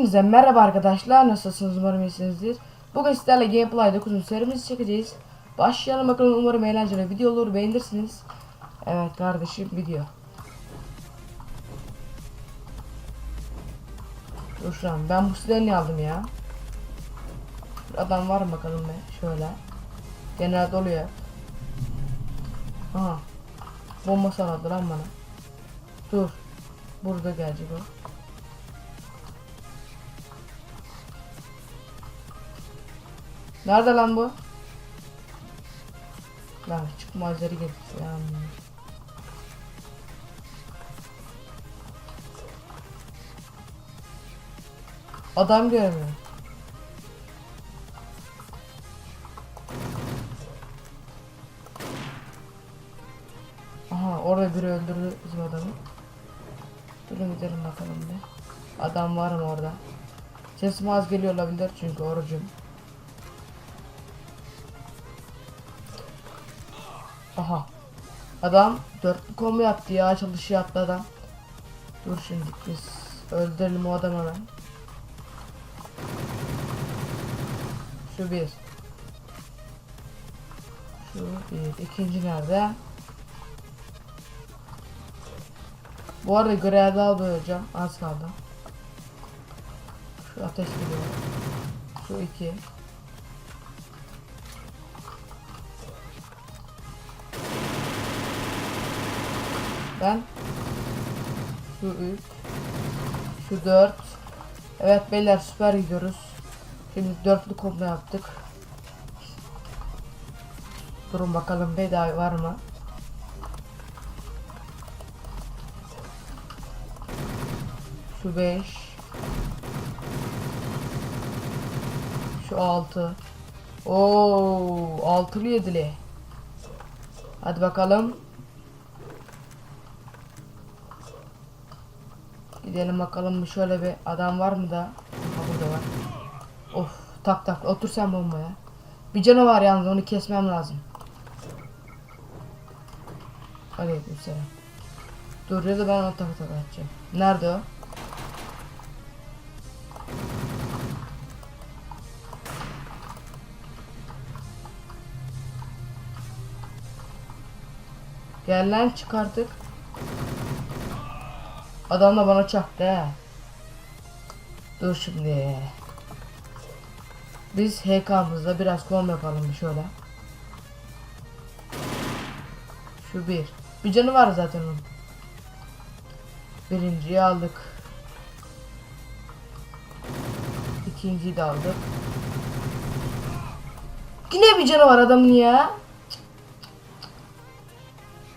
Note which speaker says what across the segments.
Speaker 1: Hepinize merhaba arkadaşlar. Nasılsınız? Umarım iyisinizdir. Bugün sizlerle Gameplay 9'un serimizi çekeceğiz. Başlayalım bakalım. Umarım eğlenceli video olur. Beğenirsiniz. Evet kardeşim video. Dur şu an. Ben bu silahı niye aldım ya? Adam var mı bakalım be? Şöyle. Genelde oluyor. Aha. Bomba sarıldı lan bana. Dur. Burada gelecek o. Nerede lan bu? Lan çıkmazları getir ya. Adam görmüyor. Aha orada biri öldürdü bizim adamı. Durun gidelim bakalım bir. Adam var mı orada? Sesim az geliyor olabilir çünkü orucum. Aha. Adam dörtlü combo yaptı ya çalışı yaptı adam. Dur şimdi biz öldürelim o adamı hemen. Şu bir. Şu bir. İkinci nerede? Bu arada görevde aldı hocam. Az kaldı. Şu ateş geliyor. Şu iki. Ben şu 3 şu 4 Evet beyler süper gidiyoruz. Şimdi dörtlü kombo yaptık. Durun bakalım bir daha var mı? Şu 5 Şu 6 Oo, altılı yedili. Hadi bakalım. Gidelim bakalım şöyle bir adam var mı da? Ha burada var. Of tak tak otur sen bombaya. Bir canı var yalnız onu kesmem lazım. Aleykümselam. Dur ya da ben onu tak tak atacağım. Nerede o? Gel lan çıkarttık. Adam da bana çaktı he. Dur şimdi. Biz HK'mızda biraz kom yapalım şöyle. Şu bir. Bir canı var zaten onun. Birinciyi aldık. İkinciyi de aldık. Yine bir canı var adamın ya.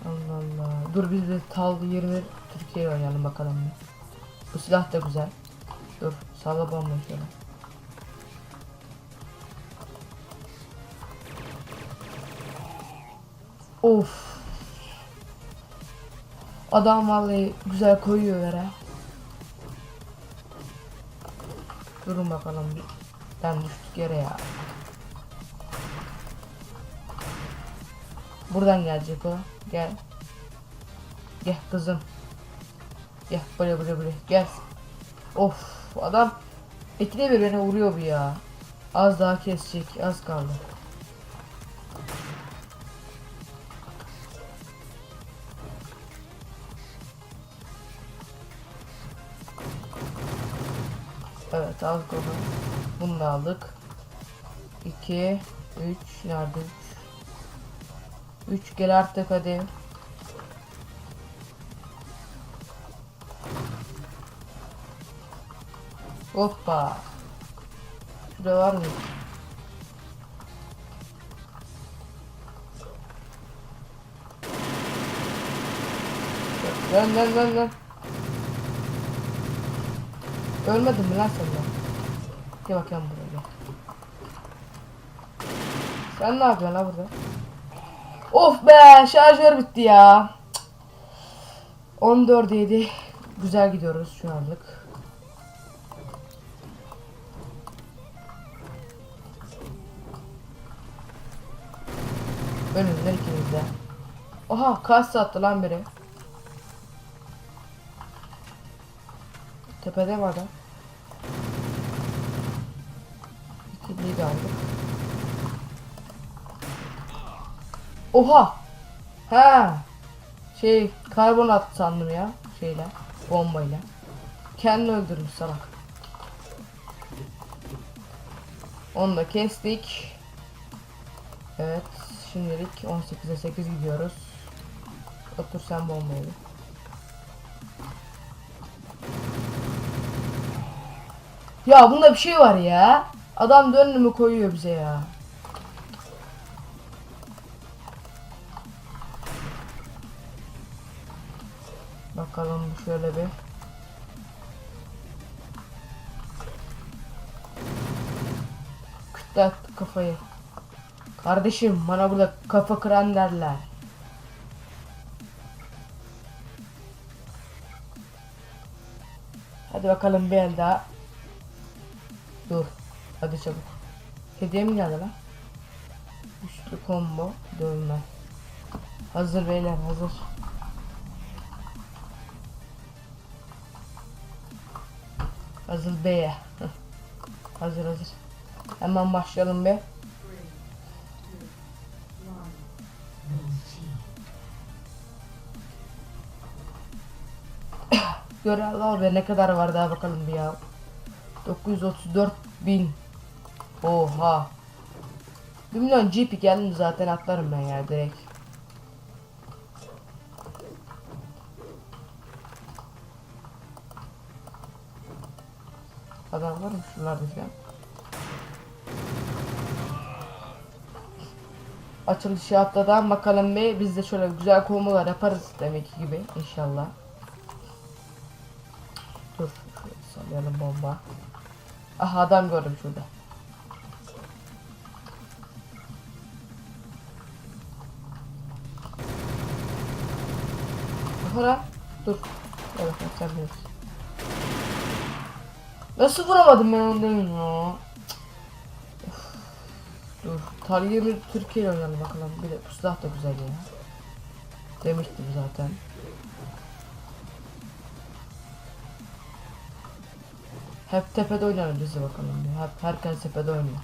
Speaker 1: Allah Allah. Dur biz de tal 20 Türkiye oynayalım bakalım. Bu silah da güzel. Dur salla bomba şöyle. Of. Adam vallahi güzel koyuyor yere. Durun bakalım bir. Ben düştük yere ya. Buradan gelecek o. Gel. Gel kızım. Gel buraya buraya buraya gel. Of adam ikide bir beni vuruyor bu ya. Az daha kesecek az kaldı. Evet aldık onu. Bunu da aldık. 2 3 nerede 3 3 gel artık hadi. Hoppa. Şurada var mı? Lan lan lan lan. Ölmedin mi lan sen lan? Gel bakayım buraya gel. Sen ne yapıyorsun lan burada? Of be şarjör bitti ya. 14 yedi. Güzel gidiyoruz şu anlık. Önümüzden ikimiz de. Oha kaç sattı lan biri. Tepede mi adam? İkiliyi de aldık. Oha! Ha! Şey karbonat sandım ya şeyle bombayla. Kendini öldürmüş salak. Onu da kestik. Evet şimdilik 18'e 8 gidiyoruz. Otur sen bombayı. Ya bunda bir şey var ya. Adam dönümü koyuyor bize ya. Bakalım şöyle bir. Kütle kafayı. Kardeşim bana burada kafa kıran derler. Hadi bakalım bir el daha. Dur. Hadi çabuk. Hediye mi geldi lan? Üçlü combo dövme. Hazır beyler hazır. Hazır beye. Hazır hazır. Hemen başlayalım be. Göre Allah be ne kadar var daha bakalım bir ya. 934 bin. Oha. 1 milyon GP geldi zaten atlarım ben ya direkt. Adam var mı şuralarda falan? Açılışı atladan bakalım bir biz de şöyle güzel konular yaparız demek gibi inşallah. Sallayalım bomba. Aha adam gördüm şurada. Lan. Dur. Evet sen. Nasıl vuramadım ben onu ya? Cık. Of. Dur. Tarihi bir Türkiye oynayalım bakalım. Bir de puslah da güzel ya. Demiştim zaten. Hep tepede oynayalım bizi bakalım. Hep herkes tepede oynuyor.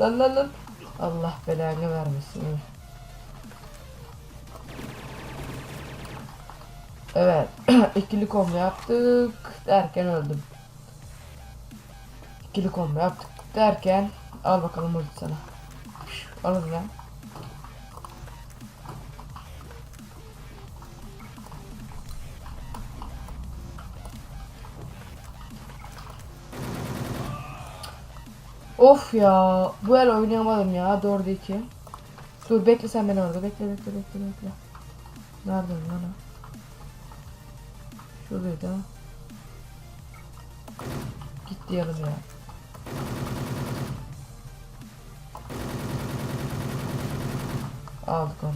Speaker 1: Lan lan lan. Allah belanı vermesin. Evet. ikili combo yaptık derken öldüm. İkili combo yaptık derken al bakalım ulti sana. Al lan. Of ya. Bu el oynayamadım ya. 4'e 2. Dur bekle sen beni orada. Bekle bekle bekle bekle. Nerede lan? Şuradaydı ha. Gitti yarım ya. Aldık onu.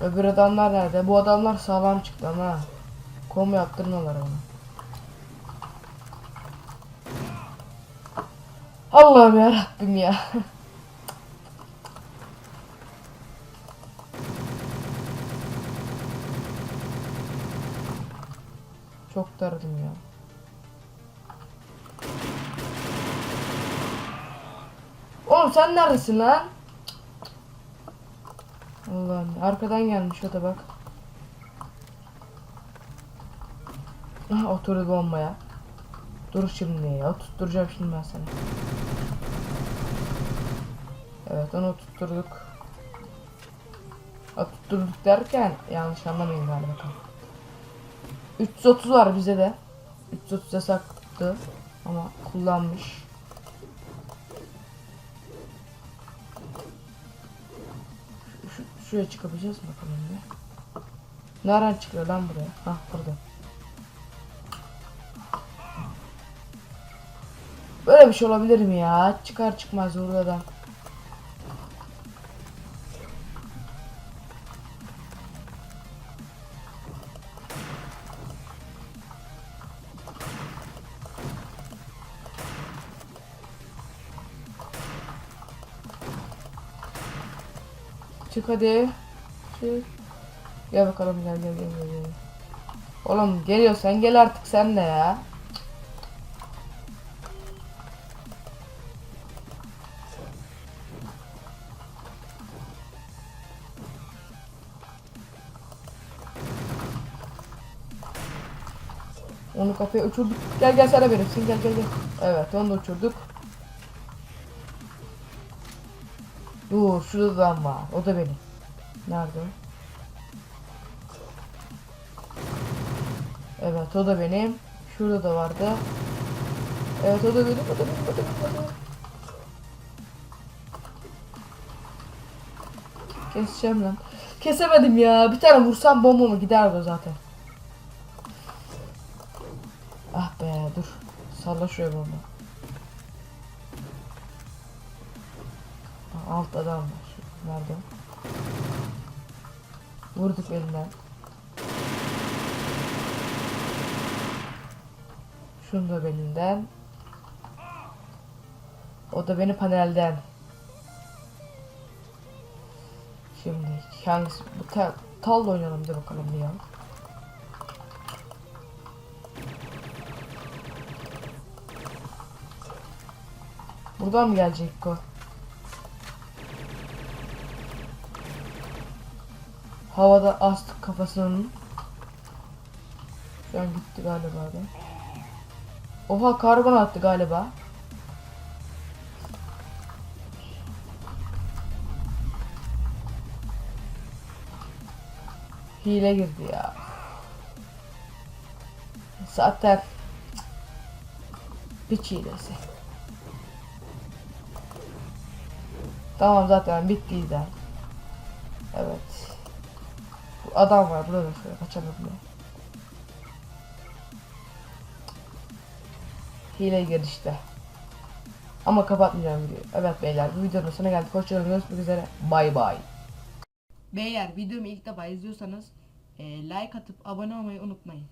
Speaker 1: Öbür adamlar nerede? Bu adamlar sağlam çıktı ama. Kom yaptırmıyorlar onu. Allah'ım ya Rabbim ya. Çok dardım ya. Oğlum sen neredesin lan? Allah'ım arkadan gelmiş o da bak. Ah oturdu bombaya. Dur şimdi ya tutturacağım şimdi ben seni. Evet onu tutturduk. Ha, tutturduk derken yanlış anlamayın galiba. 330 var bize de. 330 yasaktı ama kullanmış. Şu, şu- şuraya çıkabileceğiz mi bakalım bir. Nereden çıkıyor lan buraya? Hah burada. Böyle bir şey olabilir mi ya? Çıkar çıkmaz vuruyor Çık hadi. Çık. Gel bakalım gel gel gel gel. Oğlum geliyor sen gel artık sen de ya. Onu kafaya uçurduk. Gel gel sana verirsin gel gel gel. Evet onu da uçurduk. Dur şurada da adam var. O da benim. Nerede o? Evet o da benim. Şurada da vardı. Evet o da benim, o da benim, o da benim, o da benim. Keseceğim lan. Kesemedim ya. Bir tane vursam bomba mı giderdi zaten. Ah be dur. Salla şuraya bomba. Ha, Alt adam var. Nerede? Vurduk elinden. Şunu da belinden. O da beni panelden. Şimdi hangisi bu talla oynayalım bir bakalım bir. Buradan mı gelecek o? Havada astık kafasının. Şu an gitti galiba da. Oha karbon attı galiba. Hile girdi ya. Zaten hiç hilesi. Tamam zaten bitti de. Evet. Adam var burada şöyle kaçamadım ya. Hile girdi işte. Ama kapatmayacağım videoyu. Evet beyler bu videonun sonuna geldik. Hoşçakalın görüşmek üzere. Bay bay. Beyler videomu ilk defa izliyorsanız e, like atıp abone olmayı unutmayın.